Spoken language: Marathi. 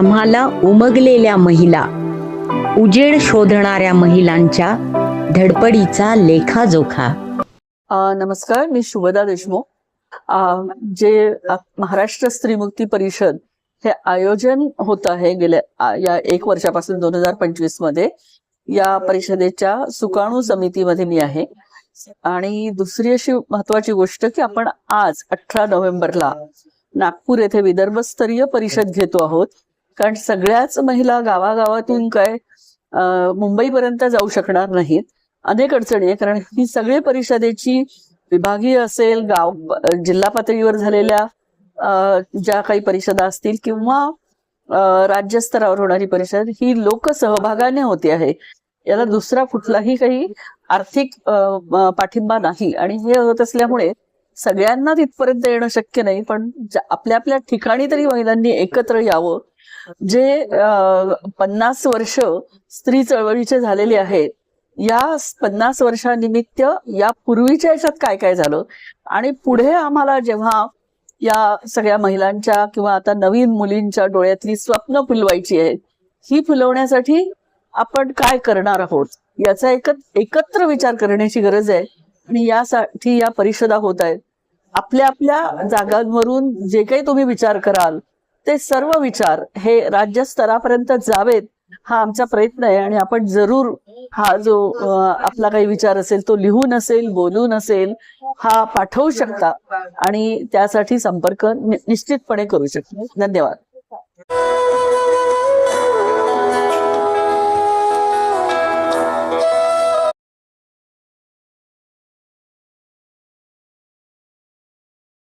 आम्हाला उमगलेल्या महिला उजेड शोधणाऱ्या महिलांच्या धडपडीचा लेखाजोखा. नमस्कार मी शुभदा देशमुख. जे महाराष्ट्र महाराष्ट्र स्त्रीमुक्ती परिषद हे आयोजन होत आहे गेल्या या एक वर्षापासून दोन हजार पंचवीसमध्ये. या परिषदेच्या सुकाणू समितीमध्ये मी आहे. आणि दुसरी अशी महत्वाची गोष्ट की आपण आज अठरा नोव्हेंबरला नागपूर येथे विदर्भस्तरीय परिषद घेतो आहोत. कारण सगळ्याच महिला गावागावातून काय मुंबईपर्यंत जाऊ शकणार नाहीत. अनेक अडचणी आहे कारण ही सगळी परिषदेची विभागीय असेल गाव जिल्हा पातळीवर झालेल्या ज्या काही परिषदा असतील किंवा राज्यस्तरावर होणारी परिषद ही लोकसहभागाने होते आहे. याला दुसरा कुठलाही काही आर्थिक पाठिंबा नाही. आणि हे होत असल्यामुळे सगळ्यांना तिथपर्यंत येणं शक्य नाही. पण आपल्या आपल्या ठिकाणी तरी महिलांनी एकत्र यावं जे पन्नास वर्ष स्त्री चळवळीचे झालेले आहेत या पन्नास वर्षानिमित्त या पूर्वीच्या याच्यात काय काय झालं? आणि पुढे आम्हाला जेव्हा या सगळ्या महिलांच्या किंवा आता नवीन मुलींच्या डोळ्यातली स्वप्न फुलवायची आहेत ही फुलवण्यासाठी आपण काय करणार आहोत? याचा एक एकत्र विचार करण्याची गरज आहे. आणि यासाठी या परिषदा होत आहेत. आपल्या आपल्या जागांवरून जे काही तुम्ही विचार कराल ते सर्व विचार हे राज्य स्तरापर्यंत जावेत हा आमचा प्रयत्न आहे आणि आपण जरूर हा जो आपला काही विचार असेल तो लिहून असेल बोलून असेल हा पाठवू शकता आणि त्यासाठी संपर्क निश्चितपणे करू शकता. धन्यवाद.